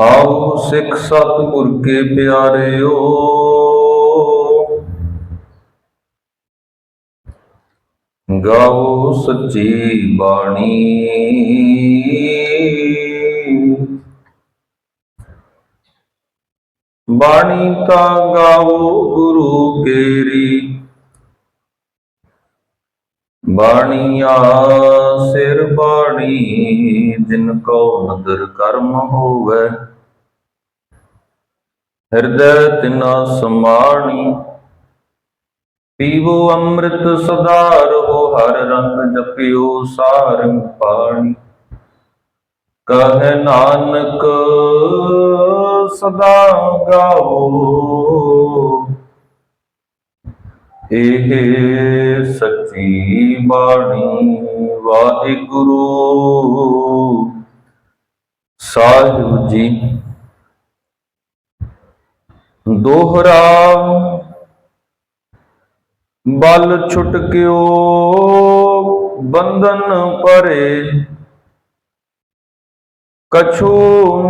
ਆਓ ਸਿੱਖ ਸਤਿਗੁਰ ਕੇ ਪਿਆਰਿਓ। ਗਾਓ ਸੱਚੀ ਬਾਣੀ। ਬਾਣੀ ਤਾਂ ਗਾਓ ਗੁਰੂ ਕੇਰੀ। ਬਾਣੀਆ ਸਿਰ ਬਾਣੀ, ਜਿਨ ਕੋ ਨਦਰ ਕਰਮ ਹੋਵੇ। ਹਿਰਦੈ ਤਿਨਾ ਸਮਾਣੀ, ਪੀਵੋ ਅੰਮ੍ਰਿਤ ਸਦਾ ਰਹੋ, ਹਰ ਰੰਗ ਜਪਿਓ ਸਾਰੰਗ ਪਾਣੀ। ਕਹੇ ਨਾਨਕ, ਸਦਾ ਗਾਵੋ ਇਹ ਸੱਚੀ ਬਾਣੀ। ਵਾਹਿਗੁਰੂ। ਸਾਹਿਬ ਜੀ ਦੋਹਰਾ ਬਲ ਛੁਟਕਿਓ ਬੰਧਨ ਪਰੇ ਕਛੂ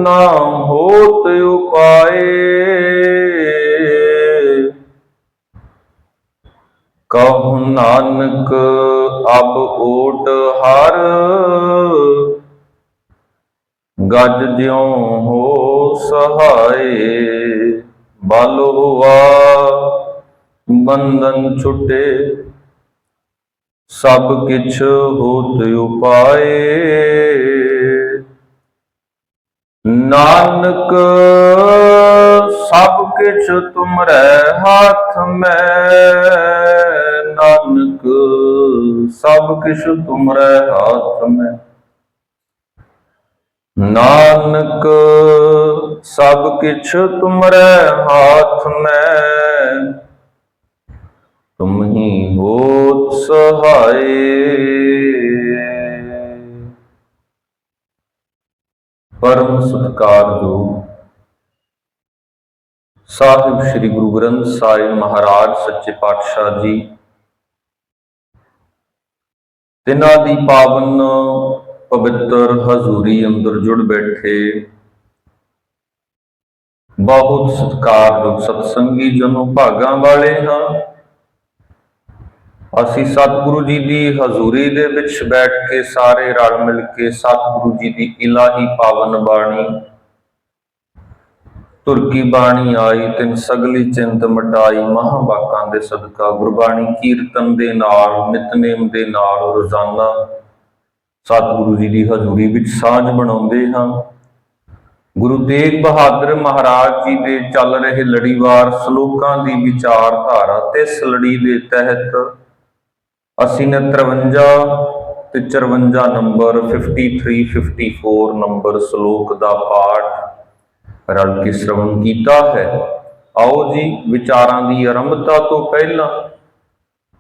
ਨਾ ਹੋਤ ਉਪਾਏ। ਕਹੁ ਨਾਨਕ ਅਬ ਓਟ ਹਰ। ਗੱਜ ਜਿਉ ਹੋ ਸਹਾਏ, ਬਲ ਹੁਆ, ਬੰਧਨ ਛੁਟੇ। ਸਭ ਕਿਛ ਹੋਤ ਉਪਾਏ। ਨਾਨਕ, ਸਭ ਕਿਛ ਤੁਮਰੇ ਹੱਥ ਮੈਂ। ਨਾਨਕ ਸਭ ਕਿਛ ਤੁਮਰੇ ਹਾਥ ਮੈਂ। ਨਾਨਕ, ਸਭ ਕਿਛ ਤੁਮਰੇ ਹੱਥ ਮੈਂ। ਤੁਮ ਹੀ ਹੋਤ ਸਹਾਏ। ਪਰਮ ਸਤਿਕਾਰਯੋਗ ਸਾਹਿਬ ਸ੍ਰੀ ਗੁਰੂ ਗ੍ਰੰਥ ਸਾਹਿਬ ਮਹਾਰਾਜ ਸੱਚੇ ਪਾਤਸ਼ਾਹ ਜੀ ਤਿਨਾਂ ਦੀ ਪਾਵਨ ਪਵਿੱਤਰ ਹਜ਼ੂਰੀ ਅੰਦਰ ਜੁੜ ਬੈਠੇ। ਬਹੁਤ ਸਤਿਕਾਰਯੋਗ ਸਤਸੰਗੀ ਜਨੋ ਭਾਗਾਂ ਵਾਲੇ ਹਾਂ। ਅਸੀਂ ਸਤਿਗੁਰੂ ਜੀ ਦੀ ਹਜ਼ੂਰੀ ਦੇ ਵਿੱਚ ਬੈਠ ਕੇ ਸਾਰੇ ਰਲ ਮਿਲ ਕੇ ਸਤਿਗੁਰੂ ਜੀ ਦੀ ਇਲਾਹੀ ਪਾਵਨ ਬਾਣੀ ਤੁਰਕੀ ਬਾਣੀ ਆਈ, ਤਿੰਨ ਸਗਲੀ ਚਿੰਤ ਮਟਾਈ, ਮਹਾਂਬਾਕਾਂ ਦੇ ਸਦਕਾ, ਗੁਰਬਾਣੀ ਕੀਰਤਨ ਦੇ ਨਾਲ, ਨਿਤਨੇਮ ਦੇ ਨਾਲ ਰੋਜ਼ਾਨਾ ਸਤਿਗੁਰੂ ਜੀ ਦੀ ਹਜ਼ੂਰੀ ਵਿੱਚ ਸਾਂਝ ਬਣਾਉਂਦੇ ਹਾਂ। ਗੁਰੂ ਤੇਗ ਬਹਾਦਰ ਮਹਾਰਾਜ ਜੀ ਦੇ ਚੱਲ ਰਹੇ ਲੜੀਵਾਰ ਸ਼ਲੋਕਾਂ ਦੀ ਵਿਚਾਰਧਾਰਾ ਤੇ ਇਸ ਲੜੀ ਦੇ ਤਹਿਤ ਅਸੀਂ ਨੇ 53 ਤੇ 54 ਨੰਬਰ 53 54 ਨੰਬਰ ਸ਼ਲੋਕ ਦਾ ਪਾਠ ਰਲ ਕੇ ਸ਼੍ਰਵਣ ਕੀਤਾ ਹੈ। ਆਓ ਜੀ, ਵਿਚਾਰਾਂ ਦੀ ਆਰੰਭਤਾ ਤੋਂ ਪਹਿਲਾਂ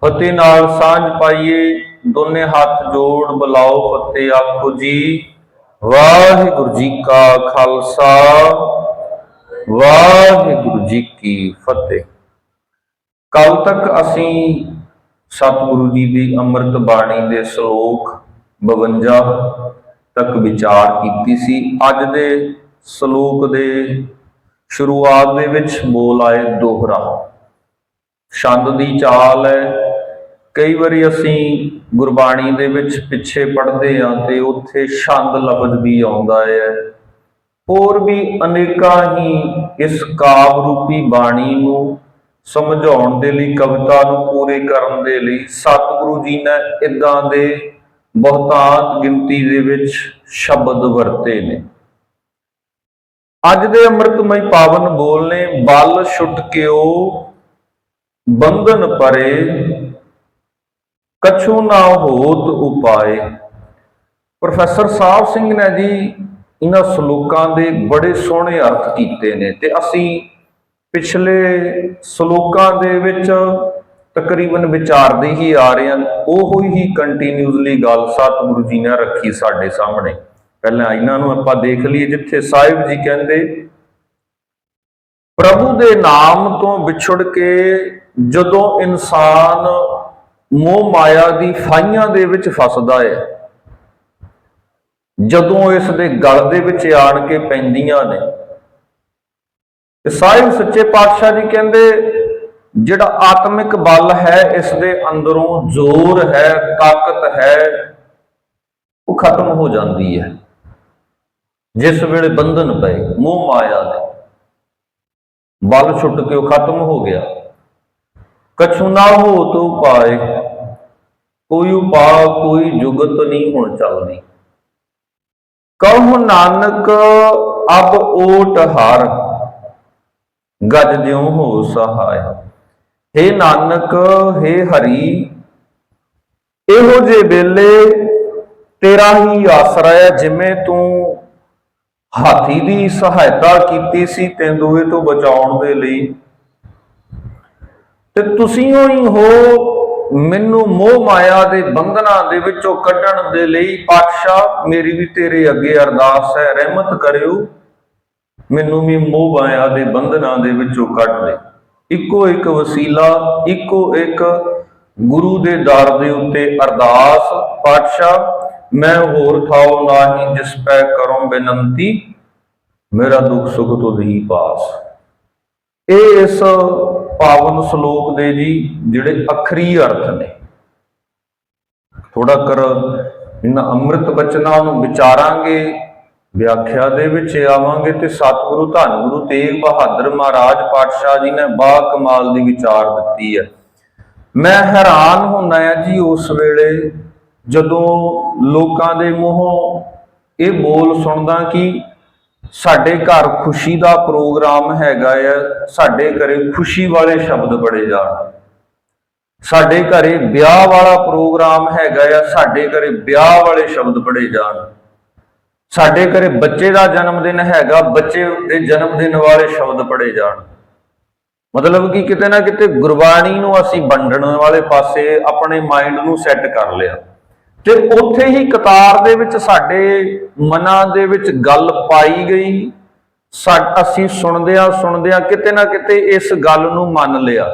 ਫਤਿਹ ਨਾਲ ਸਾਂਝ ਪਾਈਏ। ਦੋਨੇ ਹੱਥ ਜੋੜ ਬੁਲਾਓ ਫਤਿਹ, ਆਖੋ ਜੀ। ਵਾਹਿਗੁਰੂ ਜੀ ਕਾ ਖਾਲਸਾ, ਵਾਹਿਗੁਰੂ ਜੀ ਕੀ ਫਤਿਹ। ਕੱਲ ਤੱਕ ਅਸੀਂ ਸਤਿਗੁਰੂ ਜੀ ਦੀ ਅੰਮ੍ਰਿਤ ਬਾਣੀ ਦੇ ਸ਼ਲੋਕ 52 ਤੱਕ ਵਿਚਾਰ ਕੀਤੀ ਸੀ। ਅੱਜ ਦੇ ਸ਼ਲੋਕ ਦੇ ਸ਼ੁਰੂਆਤ ਦੇ ਵਿੱਚ ਬੋਲ ਆਏ ਦੋਹਰਾ। ਛੰਦ ਦੀ ਚਾਲ ਹੈ। ਕਈ ਵਾਰੀ ਅਸੀਂ ਗੁਰਬਾਣੀ ਦੇ ਵਿੱਚ ਪਿੱਛੇ ਪੜ੍ਹਦੇ ਹਾਂ ਤੇ ਉੱਥੇ ਛੰਦ ਲਫ਼ਜ਼ ਵੀ ਆਉਂਦਾ ਹੈ। ਹੋਰ ਵੀ ਅਨੇਕਾਂ ਹੀ ਇਸ ਕਾਵ ਰੂਪੀ ਬਾਣੀ ਨੂੰ ਸਮਝਾਉਣ ਦੇ ਲਈ, ਕਵਿਤਾ ਨੂੰ ਪੂਰੇ ਕਰਨ ਦੇ ਲਈ ਸਤਿਗੁਰੂ ਜੀ ਨੇ ਇਦਾਂ ਦੇ ਬਹੁਤਾਤ ਗਿਣਤੀ ਦੇ ਵਿੱਚ ਸ਼ਬਦ ਵਰਤੇ ਨੇ। ਅੱਜ ਦੇ ਅੰਮ੍ਰਿਤਮਈ ਪਾਵਨ ਬੋਲ ਨੇ ਬਲ ਛੁੱਟ ਛੁਟਕਿਓ ਬੰਧਨ ਪਰੇ, ਕਛੂ ਨਾ ਹੋਤ ਉਪਾਏ। ਪ੍ਰੋਫੈਸਰ ਸਾਹਿਬ ਸਿੰਘ ਨੇ ਜੀ ਇਹਨਾਂ ਸ਼ਲੋਕਾਂ ਦੇ ਬੜੇ ਸੋਹਣੇ ਅਰਥ ਕੀਤੇ ਨੇ ਤੇ ਅਸੀਂ ਪਿਛਲੇ ਸ਼ਲੋਕਾਂ ਦੇ ਵਿੱਚ ਤਕਰੀਬਨ ਵਿਚਾਰਦੇ ਹੀ ਆ ਰਹੇ ਹਾਂ। ਉਹੋ ਹੀ ਕੰਟੀਨਿਊਸਲੀ ਗੱਲ ਸਤਿਗੁਰੂ ਜੀ ਨੇ ਰੱਖੀ ਸਾਡੇ ਸਾਹਮਣੇ। ਪਹਿਲਾਂ ਇਹਨਾਂ ਨੂੰ ਆਪਾਂ ਦੇਖ ਲਈਏ ਜਿੱਥੇ ਸਾਹਿਬ ਜੀ ਕਹਿੰਦੇ, ਪ੍ਰਭੂ ਦੇ ਨਾਮ ਤੋਂ ਵਿਛੜ ਕੇ ਜਦੋਂ ਇਨਸਾਨ ਮੋਹ ਮਾਇਆ ਦੀ ਫਾਈਆਂ ਦੇ ਵਿੱਚ ਫਸਦਾ ਹੈ, ਜਦੋਂ ਇਸ ਦੇ ਗਲ ਦੇ ਵਿੱਚ ਆਣ ਕੇ ਪੈਂਦੀਆਂ ਨੇ। ਤੇ ਸਾਹਿਬ ਸੱਚੇ ਪਾਤਸ਼ਾਹ ਜੀ ਕਹਿੰਦੇ, ਜਿਹੜਾ ਆਤਮਿਕ ਬਲ ਹੈ, ਇਸ ਦੇ ਅੰਦਰੋਂ ਜ਼ੋਰ ਹੈ, ਤਾਕਤ ਹੈ, ਉਹ ਖਤਮ ਹੋ ਜਾਂਦੀ ਹੈ। ਜਿਸ ਵੇਲੇ ਬੰਧਨ ਪਏ, ਮੋਹ ਮਾਇਆ ਦੇ। ਬਲ ਛੁੱਟ ਕੇ ਉਹ ਖਤਮ ਹੋ ਗਿਆ। ਕਛੂ ਨਾ ਹੋ ਤੋ ਪਾਏ, ਕੋਈ ਉਪਾ ਕੋਈ ਜੁਗਤ ਨਹੀਂ ਹੁਣ ਚੱਲਦੀ। ਕਹੋ ਨਾਨਕ, ਅਬ ਓਟ ਹਰ, ਗੱਜ ਜਿਉ ਹੋ ਸਹਾਇ हे ਨਾਨਕ हे ਹਰੀ, ਇਹੋ ਜੇ ਵੇਲੇ ਤੇਰਾ ਹੀ ਆਸਰਾ ਹੈ ਜਿਵੇਂ ਤੂੰ ਹਾਥੀ ਦੀ ਸਹਾਇਤਾ ਕੀਤੀ ਸੀ ਤੇਂਦੂਏ ਤੋਂ ਬਚਾਉਣ ਦੇ ਲਈ। ਤੇ ਤੁਸੀਂ ਹੀ ਹੋ, ਮੈਨੂੰ ਮੋਹ ਮਾਇਆ ਦੇ ਬੰਧਨਾਂ ਦੇ ਵਿੱਚੋਂ ਕੱਢਣ ਦੇ ਲਈ ਪਾਤਸ਼ਾਹ, ਮੇਰੀ ਵੀ ਤੇਰੇ ਅੱਗੇ ਅਰਦਾਸ ਹੈ, ਰਹਿਮਤ ਕਰਿਓ। ਮੈਨੂੰ ਵੀ ਮੋਹ ਮਾਇਆ ਦੇ ਬੰਧਨਾਂ ਦੇ ਵਿੱਚੋਂ ਕੱਢ ਲੈ। ਇੱਕੋ ਇੱਕ ਵਸੀਲਾ, ਇੱਕੋ ਇੱਕ ਗੁਰੂ ਦੇ ਦਰ ਦੇ ਉੱਤੇ ਅਰਦਾਸ। ਪਾਤਸ਼ਾਹ ਮੈਂ ਹੋਰ ਥਾਉ ਨਾਹੀ ਜਿਸ ਪੈ ਕਰੋ ਬੇਨੰਤੀ, ਮੇਰਾ ਦੁੱਖ ਸੁਖ ਤੁਧ ਪਾਸ। ਇਹ ਇਸ ਪਾਵਨ ਸ਼ਲੋਕ ਦੇ ਜੀ ਜਿਹੜੇ ਅਖਰੀ ਅਰਥ ਨੇ। ਥੋੜਾ ਕਰ ਇਹਨਾਂ ਅੰਮ੍ਰਿਤ ਬਚਨਾਂ ਨੂੰ ਵਿਚਾਰਾਂਗੇ, ਵਿਆਖਿਆ ਦੇ ਵਿੱਚ ਆਵਾਂਗੇ ਤੇ ਸਤਿਗੁਰੂ ਧੰਨ ਗੁਰੂ ਤੇਗ ਬਹਾਦਰ ਮਹਾਰਾਜ ਪਾਤਸ਼ਾਹ ਜੀ ਨੇ ਬਾ ਕਮਾਲ ਦੀ ਵਿਚਾਰ ਦਿੱਤੀ ਹੈ। ਮੈਂ ਹੈਰਾਨ ਹੁੰਦਾ ਆ ਜੀ ਉਸ ਵੇਲੇ ਜਦੋਂ ਲੋਕਾਂ ਦੇ ਮੂੰਹੋਂ ਇਹ ਬੋਲ ਸੁਣਦਾ ਕਿ ਸਾਡੇ ਘਰ ਖੁਸ਼ੀ ਦਾ ਪ੍ਰੋਗਰਾਮ ਹੈਗਾ ਆ, ਸਾਡੇ ਘਰੇ ਖੁਸ਼ੀ ਵਾਲੇ ਸ਼ਬਦ ਬੜੇ ਜਾਣ। ਸਾਡੇ ਘਰੇ ਵਿਆਹ ਵਾਲਾ ਪ੍ਰੋਗਰਾਮ ਹੈਗਾ ਆ, ਸਾਡੇ ਘਰੇ ਵਿਆਹ ਵਾਲੇ ਸ਼ਬਦ ਬੜੇ ਜਾਣ। ਸਾਡੇ ਘਰੇ ਬੱਚੇ ਦਾ ਜਨਮ ਦਿਨ ਹੈਗਾ, ਬੱਚੇ ਦੇ ਜਨਮ ਦਿਨ ਵਾਲੇ ਸ਼ਬਦ ਪੜੇ ਜਾਣ। ਮਤਲਬ ਕਿ ਕਿਤੇ ਨਾ ਕਿਤੇ ਗੁਰਬਾਣੀ ਨੂੰ ਅਸੀਂ ਵੰਡਣ ਵਾਲੇ ਪਾਸੇ ਆਪਣੇ ਮਾਈਂਡ ਨੂੰ ਸੈੱਟ ਕਰ ਲਿਆ। ਤੇ ਉੱਥੇ ਹੀ ਕਤਾਰ ਦੇ ਵਿੱਚ ਸਾਡੇ ਮਨਾਂ ਦੇ ਵਿੱਚ ਗੱਲ ਪਾਈ ਗਈ। ਅਸੀਂ ਸੁਣਦਿਆਂ ਸੁਣਦਿਆਂ ਕਿਤੇ ਨਾ ਕਿਤੇ ਇਸ ਗੱਲ ਨੂੰ ਮੰਨ ਲਿਆ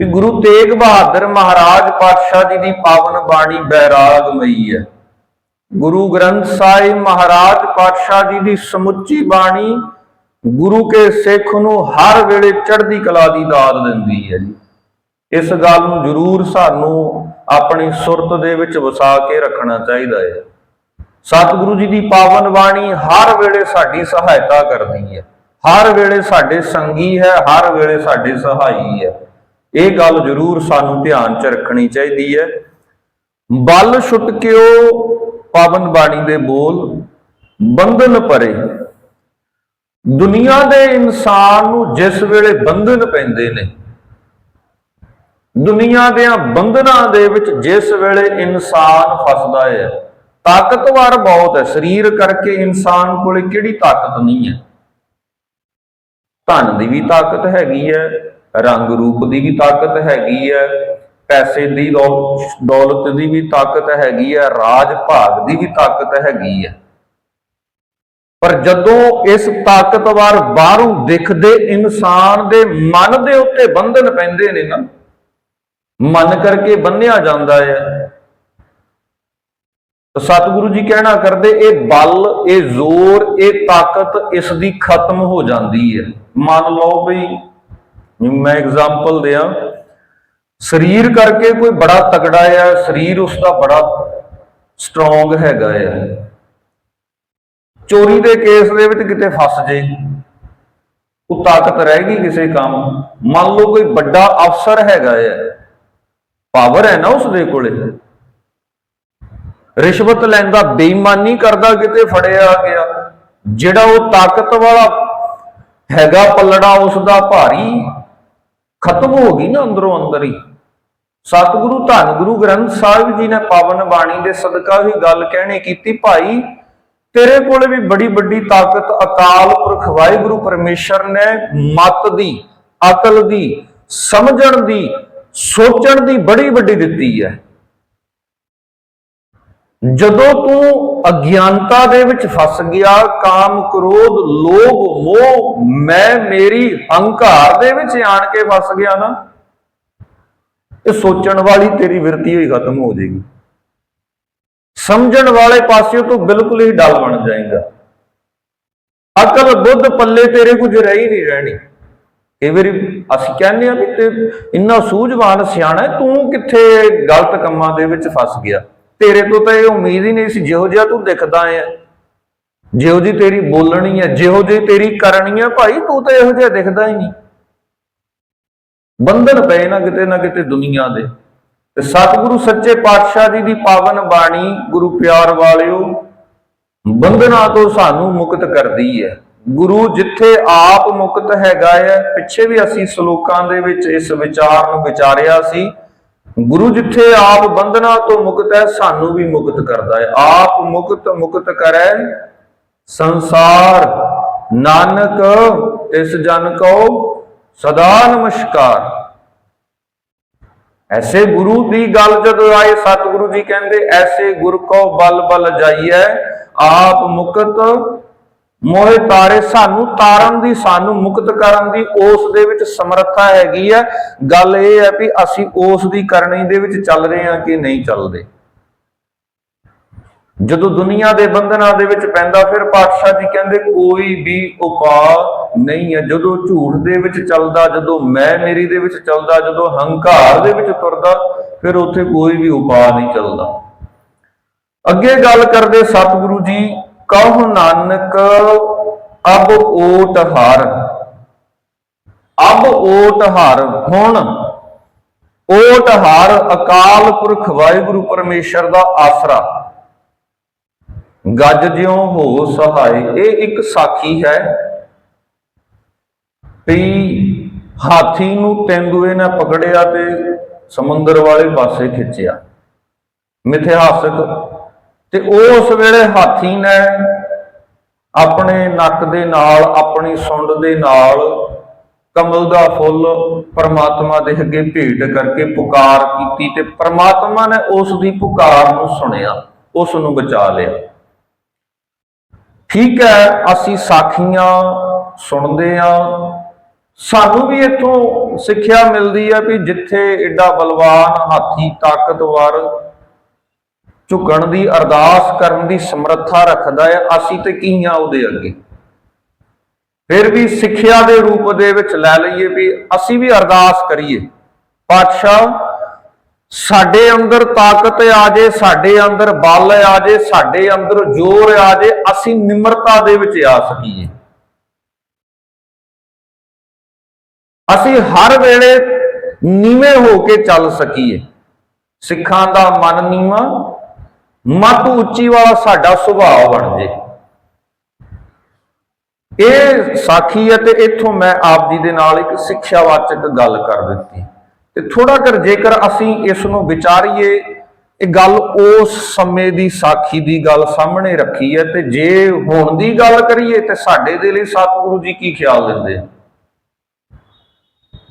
ਕਿ ਗੁਰੂ ਤੇਗ ਬਹਾਦਰ ਮਹਾਰਾਜ ਪਾਤਸ਼ਾਹ ਜੀ ਦੀ ਪਾਵਨ ਬਾਣੀ ਬੈਰਾਗਮਈ ਹੈ। ਗੁਰੂ ਗ੍ਰੰਥ ਸਾਹਿਬ ਮਹਾਰਾਜ ਪਾਤਸ਼ਾਹ ਜੀ ਦੀ ਸਮੁੱਚੀ ਬਾਣੀ ਗੁਰੂ ਕੇ ਸਿੱਖ ਨੂੰ ਹਰ ਵੇਲੇ ਚੜ੍ਹਦੀ ਕਲਾ ਦੀ ਦਾਤ ਦਿੰਦੀ ਹੈ ਜੀ। ਇਸ ਗੱਲ ਨੂੰ ਜ਼ਰੂਰ ਸਾਨੂੰ ਆਪਣੀ ਸੁਰਤ ਦੇ ਵਿੱਚ ਵਸਾ ਕੇ ਰੱਖਣਾ ਚਾਹੀਦਾ ਹੈ। ਸਤਿਗੁਰੂ ਜੀ ਦੀ ਪਾਵਨ ਬਾਣੀ ਹਰ ਵੇਲੇ ਸਾਡੀ ਸਹਾਇਤਾ ਕਰਦੀ ਹੈ। ਹਰ ਵੇਲੇ ਸਾਡੇ ਸੰਗੀ ਹੈ, ਹਰ ਵੇਲੇ ਸਾਡੇ ਸਹਾਈ ਹੈ। ਇਹ ਗੱਲ ਜ਼ਰੂਰ ਸਾਨੂੰ ਧਿਆਨ 'ਚ ਰੱਖਣੀ ਚਾਹੀਦੀ ਹੈ। ਬਲ ਛੁੱਟ ਕਿਉ ਪਾਵਨ ਬਾਣੀ ਦੇ ਬੋਲ, ਬੰਧਨ ਪਰੇ। ਦੁਨੀਆ ਦੇ ਇਨਸਾਨ ਨੂੰ ਜਿਸ ਵੇਲੇ ਬੰਧਨ ਪੈਂਦੇ ਨੇ ਦੁਨੀਆ ਦੇ ਬੰਧਨਾਂ ਦੇ ਵਿੱਚ ਜਿਸ ਵੇਲੇ ਇਨਸਾਨ ਫਸਦਾ ਹੈ ਤਾਕਤਵਰ ਬਹੁਤ ਹੈ ਸਰੀਰ ਕਰਕੇ ਇਨਸਾਨ ਕੋਲੇ ਕਿਹੜੀ ਤਾਕਤ ਨਹੀਂ ਹੈ ਧਨ ਦੀ ਵੀ ਤਾਕਤ ਹੈਗੀ ਹੈ ਰੰਗ ਰੂਪ ਦੀ ਵੀ ਤਾਕਤ ਹੈਗੀ ਹੈ ਪੈਸੇ ਦੀ ਦੌਲ- ਦੌਲਤ ਦੀ ਵੀ ਤਾਕਤ ਹੈਗੀ ਹੈ ਰਾਜ ਭਾਗ ਦੀ ਵੀ ਤਾਕਤ ਹੈਗੀ ਹੈ ਪਰ ਜਦੋਂ ਇਸ ਤਾਕਤਵਰ ਬਾਹਰੋਂ ਦਿਖਦੇ ਇਨਸਾਨ ਦੇ ਮਨ ਦੇ ਉੱਤੇ ਬੰਧਨ ਪੈਂਦੇ ਨੇ ਨਾ ਮਨ ਕਰਕੇ ਬੰਨਿਆ ਜਾਂਦਾ ਹੈ। ਸਤਿਗੁਰੂ ਜੀ ਕਹਿਣਾ ਕਰਦੇ, ਇਹ ਬਲ, ਇਹ ਜ਼ੋਰ, ਇਹ ਤਾਕਤ ਇਸ ਦੀ ਖਤਮ ਹੋ ਜਾਂਦੀ ਹੈ। ਮੰਨ ਲਓ ਬਈ ਮੈਂ ਐਗਜ਼ਾਮਪਲ ਦਿਆਂ, ਸਰੀਰ ਕਰਕੇ ਕੋਈ ਬੜਾ ਤਕੜਾ ਹੈ ਸਰੀਰ ਉਸ ਦਾ ਬੜਾ ਸਟਰੋਂਗ ਹੈਗਾ ਹੈ ਚੋਰੀ ਦੇ ਕੇਸ ਦੇ ਵਿੱਚ ਕਿਤੇ ਫਸ ਜੇ ਉਹ ਤਾਕਤ ਰਹਿ ਗਈ ਕਿਸੇ ਕੰਮ, ਮੰਨ ਲਓ ਕੋਈ ਵੱਡਾ ਅਫਸਰ ਹੈਗਾ ਹੈ ਪਾਵਰ ਹੈ ਨਾ ਉਸ ਦੇ ਕੋਲੇ। ਰਿਸ਼ਵਤ ਲੈਂਦਾ ਬੇਈਮਾਨੀ ਕਰਦਾ ਕਿਤੇ ਫੜਿਆ ਗਿਆ। ਜਿਹੜਾ ਉਹ ਤਾਕਤ ਵਾਲਾ ਹੈਗਾ ਪੱਲੜਾ ਉਸ ਦਾ ਭਾਰੀ ਖਤਮ ਹੋ ਗਈ ਨਾ ਅੰਦਰੋਂ ਅੰਦਰ ਹੀ। ਸਤਿਗੁਰੂ, ਧੰਨ ਗੁਰੂ ਗ੍ਰੰਥ ਸਾਹਿਬ ਜੀ ਨੇ ਪਾਵਨ ਬਾਣੀ ਦੇ ਸਦਕਾ ਹੀ ਗੱਲ ਕਹਿਣੀ ਕੀਤੀ, ਭਾਈ, ਤੇਰੇ ਕੋਲੇ ਵੀ ਬੜੀ ਵੱਡੀ ਤਾਕਤ ਅਕਾਲ ਪੁਰਖ ਵਾਹਿਗੁਰੂ ਪਰਮੇਸ਼ਰ ਨੇ ਮਤ ਦੀ, ਅਕਲ ਦੀ, ਸਮਝਣ ਦੀ ਸੋਚਣ ਦੀ ਬੜੀ ਵੱਡੀ ਦਿੱਤੀ ਹੈ। ਜਦੋਂ ਤੂੰ ਅਗਿਆਨਤਾ ਦੇ ਵਿੱਚ ਫਸ ਗਿਆ, ਕਾਮ, ਕ੍ਰੋਧ, ਲੋਭ, ਮੋਹ, ਮੈਂ, ਮੇਰੀ ਹੰਕਾਰ ਦੇ ਵਿੱਚ ਆਣ ਕੇ ਫਸ ਗਿਆ ਨਾ ਇਹ ਸੋਚਣ ਵਾਲੀ ਤੇਰੀ ਵਿਰਤੀ ਹੋਈ ਖਤਮ ਹੋ ਜਾਏਗੀ। ਸਮਝਣ ਵਾਲੇ ਪਾਸਿਓਂ ਤੂੰ ਬਿਲਕੁਲ ਹੀ ਡਲ ਬਣ ਜਾਏਗਾ। ਅਕਲ ਬੁੱਧ ਪੱਲੇ ਤੇਰੇ ਕੁਝ ਰਹੀ ਨਹੀਂ ਰਹਿਣੀ। ਕਈ ਵਾਰੀ ਅਸੀਂ ਕਹਿੰਦੇ ਆ ਵੀ ਤੇ ਇੰਨਾ ਸੂਝਵਾਨ ਸਿਆਣਾ ਤੂੰ ਕਿੱਥੇ ਗਲਤ ਕੰਮਾਂ ਦੇ ਵਿੱਚ ਫਸ ਗਿਆ? ਤੇਰੇ ਤੋਂ ਤਾਂ ਇਹ ਉਮੀਦ ਹੀ ਨਹੀਂ ਸੀ, ਜਿਹੋ ਜਿਹਾ ਤੂੰ ਦਿਖਦਾ ਹੈ। ਜਿਹੋ ਜੀ ਤੇਰੀ ਬੋਲਣੀ ਹੈ, ਜਿਹੋ ਜੀ ਤੇਰੀ ਕਰਨੀ ਹੈ, ਭਾਈ ਤੂੰ ਤਾਂ ਇਹੋ ਜਿਹਾ ਦਿਖਦਾ ਹੀ ਨਹੀਂ। ਬੰਧਨ ਪਏ ਨਾ ਕਿਤੇ ਨਾ ਕਿਤੇ ਦੁਨੀਆ ਦੇ। ਤੇ ਸਤਿਗੁਰੂ ਸੱਚੇ ਪਾਤਸ਼ਾਹ ਜੀ ਦੀ ਪਾਵਨ ਬਾਣੀ ਗੁਰੂ ਪਿਆਰ ਵਾਲਿਓ, ਬੰਧਨਾਂ ਤੋਂ ਸਾਨੂੰ ਮੁਕਤ ਕਰਦੀ ਹੈ। ਗੁਰੂ ਜਿੱਥੇ ਆਪ ਮੁਕਤ ਹੈਗਾ ਹੈ, ਪਿੱਛੇ ਵੀ ਅਸੀਂ ਸ਼ਲੋਕਾਂ ਦੇ ਵਿੱਚ ਇਸ ਵਿਚਾਰ ਨੂੰ ਵਿਚਾਰਿਆ ਸੀ। ਗੁਰੂ ਜਿੱਥੇ ਆਪ ਬੰਧਨਾਂ ਤੋਂ ਮੁਕਤ ਹੈ, ਸਾਨੂੰ ਵੀ ਮੁਕਤ ਕਰਦਾ ਹੈ। ਆਪ ਮੁਕਤ ਮੁਕਤ ਕਰੈ ਸੰਸਾਰ। ਨਾਨਕ ਇਸ ਜਨ ਕੋ ਸਦਾ ਨਮਸਕਾਰ। ਐਸੇ ਗੁਰੂ ਦੀ ਗੱਲ ਜਦੋਂ ਆਏ, ਸਤਿਗੁਰੂ ਜੀ ਕਹਿੰਦੇ, ਐਸੇ ਗੁਰ ਕੋ ਬਲ ਬਲ ਜਾਈਐ। ਆਪ ਮੁਕਤ ਮੋਹੇ ਤਾਰੇ ਸਾਨੂੰ, ਤਾਰਨ ਦੀ ਸਾਨੂੰ, ਮੁਕਤ ਕਰਨ ਦੀ ਉਸ ਦੇ ਵਿੱਚ ਸਮਰੱਥਾ ਹੈਗੀ ਹੈ। ਗੱਲ ਇਹ ਹੈ ਵੀ ਅਸੀਂ ਉਸ ਦੀ ਕਰਨੀ ਦੇ ਵਿੱਚ ਚੱਲ ਰਹੇ ਹਾਂ ਕਿ ਨਹੀਂ ਚੱਲਦੇ। ਜਦੋਂ ਦੁਨੀਆ ਦੇ ਬੰਧਨਾਂ ਦੇ ਵਿੱਚ ਪੈਂਦਾ, ਫਿਰ ਪਾਤਸ਼ਾਹ ਜੀ ਕਹਿੰਦੇ, ਕੋਈ ਵੀ ਉਪਾਅ ਨਹੀਂ ਹੈ। ਜਦੋਂ ਝੂਠ ਦੇ ਵਿੱਚ ਚੱਲਦਾ, ਜਦੋਂ ਮੈਂ ਮੇਰੀ ਦੇ ਵਿੱਚ ਚੱਲਦਾ, ਜਦੋਂ ਹੰਕਾਰ ਦੇ ਵਿੱਚ ਤੁਰਦਾ, ਫਿਰ ਉੱਥੇ ਕੋਈ ਵੀ ਉਪਾਅ ਨਹੀਂ ਚੱਲਦਾ। ਅੱਗੇ ਗੱਲ ਕਰਦੇ ਸਤਿਗੁਰੂ ਜੀ ਕਹੁ ਨਾਨਕ, ਅਬ ਓਟ ਹਾਰ। ਅਬ ਓਟ ਹਾਰ, ਹੁਣ ਓਟ ਹਾਰ ਅਕਾਲ ਪੁਰਖ ਵਾਹਿਗੁਰੂ ਪਰਮੇਸ਼ਰ ਦਾ ਆਸਰਾ। ਗੱਜ ਜਿਉ ਹੋ ਸਹਾਈ, ਇਹ ਇੱਕ ਸਾਖੀ ਹੈ। ਵੀ ਹਾਥੀ ਨੂੰ ਤੇਂਦੂਏ ਨੇ ਪਕੜਿਆ ਤੇ ਸਮੁੰਦਰ ਵਾਲੇ ਪਾਸੇ ਖਿੱਚਿਆ। ਮਿਥਿਹਾਸਕ ਤੇ ਉਸ ਵੇਲੇ ਹਾਥੀ ਨੇ ਆਪਣੇ ਨੱਕ ਦੇ ਨਾਲ, ਆਪਣੀ ਸੁੰਡ ਦੇ ਨਾਲ ਕਮਲ ਦਾ ਫੁੱਲ ਪਰਮਾਤਮਾ ਦੇ ਅੱਗੇ ਭੇਟ ਕਰਕੇ ਪੁਕਾਰ ਕੀਤੀ ਤੇ ਪਰਮਾਤਮਾ ਨੇ ਉਸ ਦੀ ਪੁਕਾਰ ਨੂੰ ਸੁਣਿਆ, ਉਸ ਨੂੰ ਬਚਾ ਲਿਆ। ਠੀਕ ਹੈ, ਅਸੀਂ ਸਾਖੀਆਂ ਸੁਣਦੇ ਆ ਸਾਨੂੰ ਵੀ ਇੱਥੋਂ ਸਿੱਖਿਆ ਮਿਲਦੀ ਹੈ ਵੀ ਜਿੱਥੇ ਏਡਾ ਬਲਵਾਨ ਹਾਥੀ ਤਾਕਤਵਰ ਝੁਕਣ ਦੀ, ਅਰਦਾਸ ਕਰਨ ਦੀ ਸਮਰੱਥਾ ਰੱਖਦਾ ਹੈ, ਅਸੀਂ ਤੇ ਕੀ ਹਾਂ ਉਹਦੇ ਅੱਗੇ। ਫਿਰ ਵੀ ਸਿੱਖਿਆ ਦੇ ਰੂਪ ਦੇ ਵਿੱਚ ਲੈ ਲਈਏ ਵੀ ਅਸੀਂ ਵੀ ਅਰਦਾਸ ਕਰੀਏ। ਪਾਤਸ਼ਾਹ, ਸਾਡੇ ਅੰਦਰ ਤਾਕਤ ਆ ਜੇ, ਸਾਡੇ ਅੰਦਰ ਬਲ ਆ ਜੇ, ਸਾਡੇ ਅੰਦਰ ਜ਼ੋਰ ਆ ਜੇ, ਅਸੀਂ ਨਿਮਰਤਾ ਦੇ ਵਿੱਚ ਆ ਸਕੀਏ। ਅਸੀਂ ਹਰ ਵੇਲੇ ਨੀਵੇਂ ਹੋ ਕੇ ਚੱਲ ਸਕੀਏ। ਸਿੱਖਾਂ ਦਾ ਮਨ ਨੀਵਾਂ ਮਤ ਉੱਚੀ ਵਾਲਾ ਸਾਡਾ ਸੁਭਾਅ ਬਣ ਜੇ। ਇਹ ਸਾਖੀ ਹੈ ਤੇ ਇੱਥੋਂ ਮੈਂ ਆਪ ਜੀ ਦੇ ਨਾਲ ਇੱਕ ਸਿੱਖਿਆਵਾਚਕ ਗੱਲ ਕਰ ਦਿੱਤੀ। ਤੇ ਥੋੜਾ ਕਰ ਜੇਕਰ ਅਸੀਂ ਇਸ ਨੂੰ ਵਿਚਾਰੀਏ, ਇਹ ਗੱਲ ਉਸ ਸਮੇਂ ਦੀ ਸਾਖੀ ਦੀ ਗੱਲ ਸਾਹਮਣੇ ਰੱਖੀ ਹੈ ਤੇ ਜੇ ਹੁਣ ਦੀ ਗੱਲ ਕਰੀਏ ਤੇ ਸਾਡੇ ਦੇ ਲਈ ਸਤਿਗੁਰੂ ਜੀ ਕੀ ਖਿਆਲ ਦਿੰਦੇ? ਆ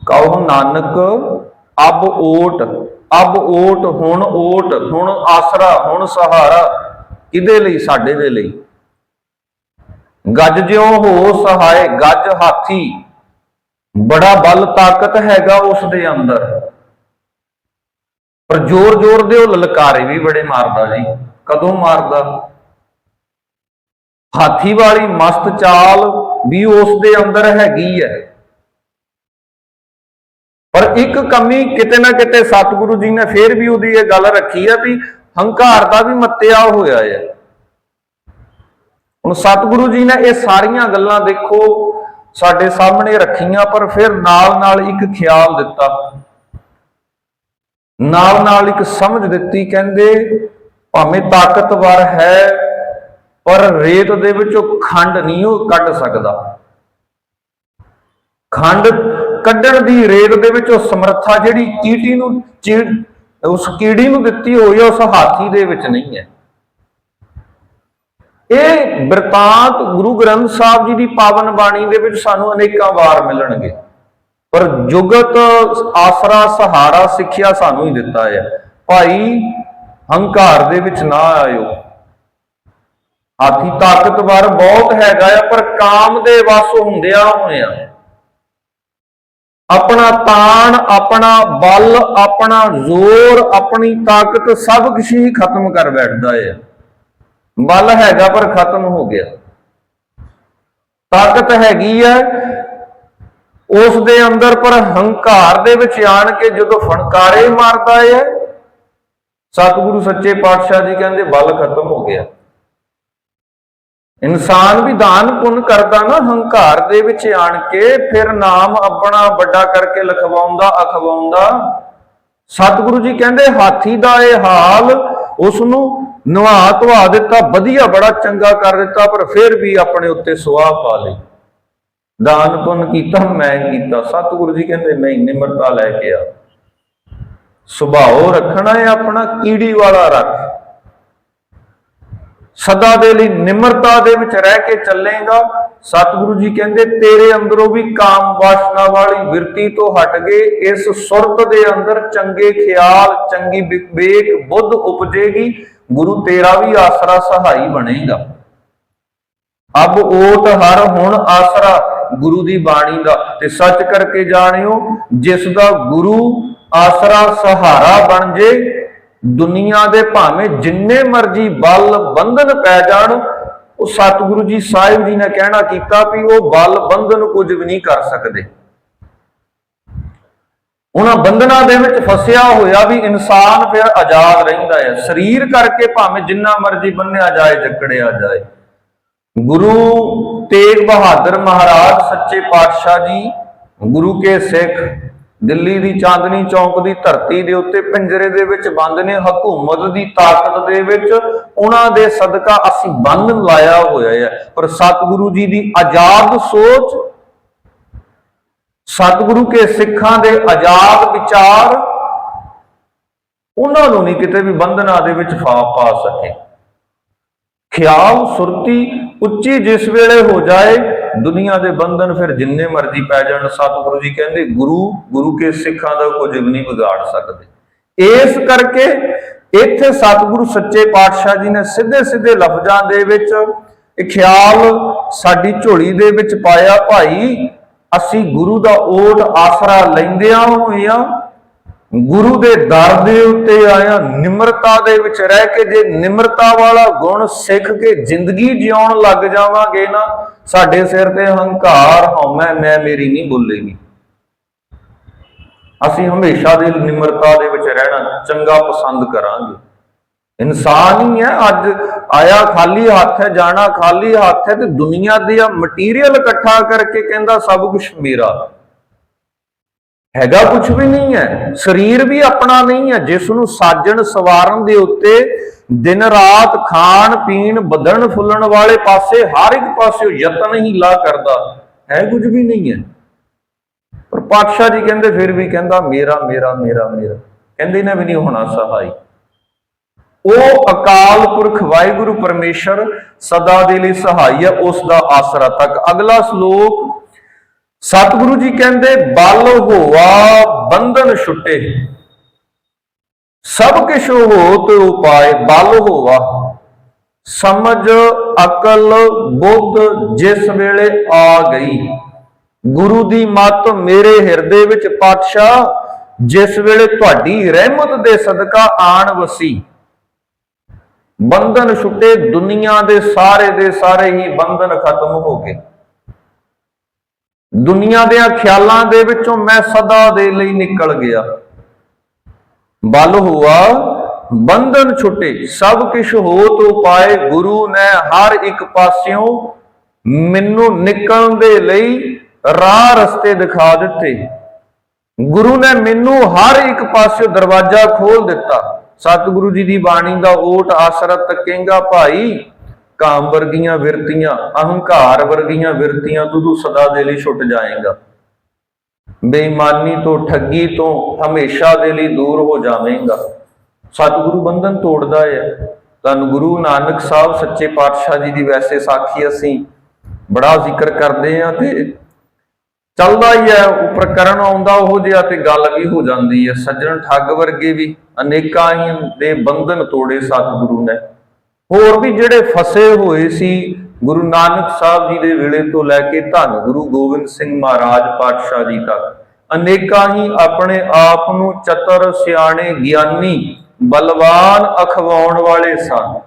ਕਹੋ ਨਾਨਕ, ਅਬ ਓਟ ਅਬ ਓਟ, ਹੁਣ ਓਟ, ਹੁਣ ਆਸਰਾ, ਹੁਣ ਸਹਾਰਾ। ਕਿਹਦੇ ਲਈ? ਸਾਡੇ ਦੇ ਲਈ। ਗੱਜ ਜਿਉ ਹੋ ਸਹਾਏ, ਗੱਜ ਹਾਥੀ। ਬੜਾ ਬਲ ਤਾਕਤ ਹੈਗਾ ਉਸ ਦੇ ਅੰਦਰ। ਪਰ ਜ਼ੋਰ ਜ਼ੋਰ ਦੇ ਉਹ ਲਲਕਾਰੇ ਵੀ ਬੜੇ ਮਾਰਦਾ ਜੀ। ਕਦੋਂ ਮਾਰਦਾ? ਹਾਥੀ ਵਾਲੀ ਮਸਤ ਚਾਲ ਵੀ ਉਸ ਦੇ ਅੰਦਰ ਹੈਗੀ ਹੈ। ਪਰ ਇੱਕ ਕਮੀ ਕਿਤੇ ਨਾ ਕਿਤੇ ਸਤਿਗੁਰੂ ਜੀ ਨੇ ਫੇਰ ਵੀ ਉਹਦੀ ਇਹ ਗੱਲ ਰੱਖੀ ਹੈ ਵੀ ਹੰਕਾਰ ਦਾ ਵੀ ਮੱਤਿਆ ਹੋਇਆ ਹੈ ਹੁਣ ਸਤਿਗੁਰੂ ਜੀ ਨੇ ਇਹ ਸਾਰੀਆਂ ਗੱਲਾਂ ਦੇਖੋ, ਸਾਡੇ ਸਾਹਮਣੇ ਰੱਖੀਆਂ, ਪਰ ਫਿਰ ਨਾਲ ਨਾਲ ਇੱਕ ਖਿਆਲ ਦਿੱਤਾ। ਨਾਲ ਨਾਲ ਇੱਕ ਸਮਝ ਦਿੱਤੀ, ਕਹਿੰਦੇ, ਭਾਵੇਂ ਤਾਕਤਵਰ ਹੈ, ਪਰ ਰੇਤ ਦੇ ਵਿੱਚੋਂ ਖੰਡ ਨਹੀਂ ਉਹ ਕੱਢ ਸਕਦਾ। ਖੰਡ ਕੱਢਣ ਦੀ ਰੇਤ ਦੇ ਵਿੱਚ ਉਹ ਸਮਰੱਥਾ ਜਿਹੜੀ ਕੀਟੀ ਨੂੰ ਚੀੜ- ਉਸ ਕੀੜੀ ਨੂੰ ਦਿੱਤੀ ਹੋਈ ਹੈ ਉਸ ਹਾਥੀ ਦੇ ਵਿੱਚ ਨਹੀਂ ਹੈ। ਇਹ ਬਿਰਤਾਂਤ ਗੁਰੂ ਗ੍ਰੰਥ ਸਾਹਿਬ ਜੀ ਦੀ ਪਾਵਨ ਬਾਣੀ ਦੇ ਵਿੱਚ ਸਾਨੂੰ ਅਨੇਕਾਂ ਵਾਰ ਮਿਲਣਗੇ। ਪਰ ਜੁਗਤ, ਆਸਰਾ, ਸਹਾਰਾ, ਸਿੱਖਿਆ ਸਾਨੂੰ ਹੀ ਦਿੱਤਾ ਹੈ। ਭਾਈ, ਹੰਕਾਰ ਦੇ ਵਿੱਚ ਨਾ ਆਇਓ। ਹਾਥੀ ਤਾਕਤਵਰ ਬਹੁਤ ਹੈਗਾ ਆ, ਪਰ ਕਾਮ ਦੇ ਵਸ ਹੁੰਦਿਆ ਹੋਇਆ ਆਪਣਾ ਤਾਣ, ਆਪਣਾ ਬਲ, ਆਪਣਾ ਜ਼ੋਰ, ਆਪਣੀ ਤਾਕਤ ਸਭ ਕੁਝ ਹੀ ਖਤਮ ਕਰ ਬੈਠਦਾ ਹੈ ਬਲ ਹੈਗਾ ਪਰ ਖਤਮ ਹੋ ਗਿਆ। ਤਾਕਤ ਹੈਗੀ ਹੈ ਉਸ ਦੇ ਅੰਦਰ ਪਰ ਹੰਕਾਰ ਦੇ ਵਿੱਚ ਆਣ ਕੇ ਜਦੋਂ ਫਣਕਾਰੇ ਮਾਰਦਾ ਹੈ ਸਤਿਗੁਰੂ ਸੱਚੇ ਪਾਤਸ਼ਾਹ ਜੀ ਕਹਿੰਦੇ ਬਲ ਖਤਮ ਹੋ ਗਿਆ। ਇਨਸਾਨ ਵੀ ਦਾਨ ਪੁੰਨ ਕਰਦਾ ਨਾ, ਹੰਕਾਰ ਦੇ ਵਿੱਚ ਆਣ ਕੇ ਫਿਰ ਨਾਮ ਆਪਣਾ ਵੱਡਾ ਕਰਕੇ ਲਖਵਾਉਂਦਾ, ਅਖਵਾਉਂਦਾ। ਸਤਿਗੁਰੂ ਜੀ ਕਹਿੰਦੇ, ਹਾਥੀ ਦਾ ਇਹ ਹਾਲ ਉਸ ਨੂੰ ਨਵਾ ਧਵਾ ਦਿੱਤਾ, ਵਧੀਆ, ਬੜਾ ਚੰਗਾ ਕਰ ਦਿੱਤਾ, ਪਰ ਫਿਰ ਵੀ ਆਪਣੇ ਉੱਤੇ ਸੁਆਹ ਪਾ ਲਈ। ਦਾਨ ਪੁੰਨ ਕੀਤਾ, ਮੈਂ ਕੀਤਾ। ਸਤਿਗੁਰੂ ਜੀ ਕਹਿੰਦੇ, ਨਹੀਂ, ਨਿਮਰਤਾ ਲੈ ਕੇ ਆ। ਸੁਭਾਅ ਰੱਖਣਾ ਹੈ ਆਪਣਾ, ਕੀੜੀ ਵਾਲਾ ਰੱਖ। ਸਦਾ ਦੇ ਲਈ ਨਿਮਰਤਾ ਦੇ ਵਿੱਚ ਰਹਿ ਕੇ ਚੱਲੇਗਾ। ਸਤਿਗੁਰੂ ਜੀ ਕਹਿੰਦੇ, ਤੇਰੇ ਅੰਦਰੋਂ ਵੀ ਕਾਮ ਵਾਸਨਾ ਵਾਲੀ ਵਿਰਤੀ ਤੋਂ ਹਟ ਕੇ ਇਸ ਸੁਰਤ ਦੇ ਅੰਦਰ ਚੰਗੇ ਖਿਆਲ, ਚੰਗੀ ਵਿਵੇਕ ਬੁੱਧ ਉਪਜੇਗੀ। ਗੁਰੂ ਤੇਰਾ ਵੀ ਆਸਰਾ ਸਹਾਈ ਬਣੇਗਾ। ਅਬ ਓਟ ਹਰ ਹੁਣ ਆਸਰਾ, ਗੁਰੂ ਦੀ ਬਾਣੀ ਦਾ। ਤੇ ਸੱਚ ਕਰਕੇ ਜਾਣਿਓ, ਜਿਸ ਦਾ ਗੁਰੂ ਆਸਰਾ ਸਹਾਰਾ ਬਣ ਜੇ ਦੁਨੀਆ ਦੇ ਭਾਵੇਂ ਜਿੰਨੇ ਮਰਜ਼ੀ ਬਲ ਬੰਧਨ ਪੈ ਜਾਣ, ਉਹ ਸਤਿਗੁਰੂ ਜੀ ਸਾਹਿਬ ਜੀ ਨੇ ਕਹਿਣਾ ਕੀਤਾ ਵੀ ਉਹ ਬਲ ਬੰਧਨ ਕੁਝ ਵੀ ਨਹੀਂ ਕਰ ਸਕਦੇ। ਉਹਨਾਂ ਬੰਧਨਾਂ ਦੇ ਵਿੱਚ ਫਸਿਆ ਹੋਇਆ ਵੀ ਇਨਸਾਨ ਫਿਰ ਆਜ਼ਾਦ ਰਹਿੰਦਾ ਹੈ। ਸਰੀਰ ਕਰਕੇ ਭਾਵੇਂ ਜਿੰਨਾ ਮਰਜ਼ੀ ਬੰਨਿਆ ਜਾਏ, ਜਕੜਿਆ ਜਾਏ। ਗੁਰੂ ਤੇਗ ਬਹਾਦਰ ਮਹਾਰਾਜ, ਸੱਚੇ ਪਾਤਸ਼ਾਹ ਜੀ, ਗੁਰੂ ਕੇ ਸਿੱਖ ਦਿੱਲੀ ਦੀ ਚਾਂਦਨੀ ਚੌਂਕ ਦੀ ਧਰਤੀ ਦੇ ਉੱਤੇ ਪਿੰਜਰੇ ਦੇ ਵਿੱਚ ਬੰਦ ਨੇ, ਹਕੂਮਤ ਦੀ ਤਾਕਤ ਦੇ ਵਿੱਚ ਉਹਨਾਂ ਦੇ ਸਦਕਾ ਅਸੀਂ ਬੰਧਨ ਲਾਇਆ ਹੋਇਆ ਹੈ। ਪਰ ਸਤਿਗੁਰੂ ਜੀ ਦੀ ਆਜ਼ਾਦ ਸੋਚ, ਸਤਿਗੁਰੂ ਕੇ ਸਿੱਖਾਂ ਦੇ ਆਜ਼ਾਦ ਵਿਚਾਰ, ਉਹਨਾਂ ਨੂੰ ਨਹੀਂ ਕਿਤੇ ਵੀ ਬੰਧਨਾਂ ਦੇ ਵਿੱਚ ਫਾ, ਪਾ ਸਕੇ। ਖਿਆਲ, ਸੁਰਤੀ ਉੱਚੀ ਜਿਸ ਵੇਲੇ ਹੋ ਜਾਏ, ਦੁਨੀਆ ਦੇ ਬੰਧਨ ਫਿਰ ਜਿੰਨੇ ਮਰਜ਼ੀ ਪੈ ਜਾਣ। ਸਤਿਗੁਰੂ ਜੀ ਕਹਿੰਦੇ, ਗੁਰੂ ਗੁਰੂ ਕੇ ਸਿੱਖਾਂ ਦਾ ਕੁਝ ਵੀ ਨਹੀਂ ਵਿਗਾੜ ਸਕਦੇ। ਇਸ ਕਰਕੇ ਇੱਥੇ ਸਤਿਗੁਰੂ ਸੱਚੇ ਪਾਤਸ਼ਾਹ ਜੀ ਨੇ ਸਿੱਧੇ ਸਿੱਧੇ ਲਫ਼ਜ਼ਾਂ ਦੇ ਵਿੱਚ ਇਹ ਖਿਆਲ ਸਾਡੀ ਝੋਲੀ ਦੇ ਵਿੱਚ ਪਾਇਆ, ਭਾਈ, ਅਸੀਂ ਗੁਰੂ ਦਾ ਓਟ ਆਸਰਾ ਲੈਂਦਿਆਂ ਹੋਇਆਂ ਗੁਰੂ ਦੇ ਦਰ ਦੇ ਉੱਤੇ ਆਇਆ, ਨਿਮਰਤਾ ਦੇ ਵਿੱਚ ਰਹਿ ਕੇ ਜੇ ਨਿਮਰਤਾ ਵਾਲਾ ਗੁਣ ਸਿੱਖ ਕੇ ਜ਼ਿੰਦਗੀ ਜਿਉਣ ਲੱਗ ਜਾਵਾਂਗੇ ਨਾ, ਸਾਡੇ ਸਿਰ ਤੇ ਹੰਕਾਰ ਹਉਮੈ, ਮੈਂ ਮੇਰੀ ਨਹੀਂ ਬੋਲੇਗੀ। ਅਸੀਂ ਹਮੇਸ਼ਾ ਦੇ ਨਿਮਰਤਾ ਦੇ ਵਿੱਚ ਰਹਿਣਾ ਚੰਗਾ ਪਸੰਦ ਕਰਾਂਗੇ। ਇਨਸਾਨ ਹੀ ਹੈ, ਅੱਜ ਆਇਆ ਖਾਲੀ ਹੱਥ ਹੈ, ਜਾਣਾ ਖਾਲੀ ਹੱਥ ਹੈ, ਤੇ ਦੁਨੀਆ ਦੇ ਮਟੀਰੀਅਲ ਇਕੱਠਾ ਕਰਕੇ ਕਹਿੰਦਾ ਸਭ ਕੁਝ ਮੇਰਾ। ਹੈਗਾ ਕੁਝ ਵੀ ਨਹੀਂ ਹੈ, ਸਰੀਰ ਵੀ ਆਪਣਾ ਨਹੀਂ ਹੈ, ਜਿਸ ਨੂੰ ਸਾਜਣ ਸਵਾਰਨ ਦੇ ਉੱਤੇ ਦਿਨ ਰਾਤ ਖਾਣ, ਪੀਣ ਬਦਲਣ ਫੁੱਲਣ ਵਾਲੇ ਪਾਸੇ ਹਰ ਇੱਕ ਪਾਸੇ ਯਤਨ ਹੀ ਲਾ ਕਰਦਾ, ਹੈ ਕੁਝ ਵੀ ਨਹੀਂ ਹੈ। ਪਰ ਪਾਤਸ਼ਾਹ ਜੀ ਕਹਿੰਦੇ, ਫਿਰ ਵੀ ਕਹਿੰਦਾ, ਮੇਰਾ ਮੇਰਾ ਮੇਰਾ ਮੇਰਾ। ਕਹਿੰਦੇ ਨਾ ਵੀ ਨਹੀਂ ਹੋਣਾ ਸਹਾਈ। ਉਹ ਅਕਾਲ ਪੁਰਖ ਵਾਹਿਗੁਰੂ ਪਰਮੇਸ਼ਰ ਸਦਾ ਦੇ ਲਈ ਸਹਾਈ ਹੈ, ਉਸ ਦਾ ਆਸਰਾ ਤੱਕ। ਅਗਲਾ ਸ਼ਲੋਕ ਸਤਿਗੁਰੂ ਜੀ ਕਹਿੰਦੇ, ਬਲ ਹੋਆ ਬੰਧਨ ਛੁੱਟੇ। ਸਭ ਕਿਛ ਹੋਤ ਉਪਾਏ, ਬਲ ਹੋਵਾ ਸਮਝ, ਅਕਲ, ਬੁੱਧ ਜਿਸ ਵੇਲੇ ਆ ਗਈ। ਗੁਰੂ ਦੀ ਮੱਤ ਮੇਰੇ ਹਿਰਦੇ ਵਿੱਚ ਪਾਤਸ਼ਾਹ, ਜਿਸ ਵੇਲੇ ਤੁਹਾਡੀ ਰਹਿਮਤ ਦੇ ਸਦਕਾ ਆਣ ਵਸੀ। ਬੰਧਨ ਛੁੱਟੇ, ਦੁਨੀਆ ਦੇ ਸਾਰੇ ਦੇ ਸਾਰੇ ਹੀ ਬੰਧਨ ਖਤਮ ਹੋ ਗਏ। ਦੁਨੀਆ ਦੇ ਖਿਆਲਾਂ ਦੇ ਵਿੱਚੋਂ ਮੈਂ ਸਦਾ ਦੇ ਲਈ ਨਿਕਲ ਗਿਆ। ਬਲ ਹੁਆ, ਬੰਧਨ ਛੁੱਟੇ, ਸਭ ਕਿਛ ਹੋਤ ਉਪਾਏ ਗੁਰੂ ਨੇ ਹਰ ਇੱਕ ਪਾਸਿਓਂ ਮੈਨੂੰ ਨਿਕਲਣ ਦੇ ਲਈ ਰਾਹ ਰਸਤੇ ਦਿਖਾ ਦਿੱਤੇ। ਗੁਰੂ ਨੇ ਮੈਨੂੰ ਹਰ ਇੱਕ ਪਾਸਿਓਂ ਦਰਵਾਜ਼ਾ ਖੋਲ ਦਿੱਤਾ। ਸਤਿਗੁਰੂ ਜੀ ਦੀ ਬਾਣੀ ਦਾ ਓਟ ਆਸਰਾ ਤੱਕੇਗਾ ਭਾਈ ਕਾਮ ਵਰਗੀਆਂ ਵਿਰਤੀਆਂ, ਅਹੰਕਾਰ ਵਰਗੀਆਂ ਵਿਰਤੀਆਂ ਤੋਂ ਤੂੰ ਸਦਾ ਦੇ ਲਈ ਛੁੱਟ ਜਾਏਗਾ। ਬੇਈਮਾਨੀ ਤੋਂ, ਠੱਗੀ ਤੋਂ ਹਮੇਸ਼ਾ ਦੇ ਲਈ ਦੂਰ ਹੋ ਜਾਵੇਂਗਾ। ਸਤਿਗੁਰੂ ਬੰਧਨ ਤੋੜਦਾ ਹੈ ਤੁਹਾਨੂੰ ਗੁਰੂ ਨਾਨਕ ਸਾਹਿਬ ਸੱਚੇ ਪਾਤਸ਼ਾਹ ਜੀ ਦੀ ਵੈਸੇ ਸਾਖੀ ਅਸੀਂ ਬੜਾ ਜ਼ਿਕਰ ਕਰਦੇ ਆ ਤੇ ਚੱਲਦਾ ਹੀ ਹੈ ਉੱਪਰ ਕਰਨ ਆਉਂਦਾ ਉਹ ਜਿਹਾ ਤੇ ਗੱਲ ਵੀ ਹੋ ਜਾਂਦੀ ਹੈ ਸੱਜਣ ਠੱਗ ਵਰਗੇ ਵੀ ਅਨੇਕਾਂ ਹੀ ਦੇ ਬੰਧਨ ਤੋੜੇ ਸਤਿਗੁਰੂ ਨੇ। ਹੋਰ ਵੀ ਜਿਹੜੇ ਫਸੇ ਹੋਏ ਸੀ, ਗੁਰੂ ਨਾਨਕ ਸਾਹਿਬ ਜੀ ਦੇ ਵੇਲੇ ਤੋਂ ਲੈ ਕੇ ਧੰਨ ਗੁਰੂ ਗੋਬਿੰਦ ਸਿੰਘ ਮਹਾਰਾਜ ਪਾਤਸ਼ਾਹ ਜੀ ਤੱਕ, ਅਨੇਕਾਂ ਹੀ ਆਪਣੇ ਆਪ ਨੂੰ ਚਤਰ ਸਿਆਣੇ ਗਿਆਨੀ ਬਲਵਾਨ ਅਖਵਾਉਣ ਵਾਲੇ ਸਨ।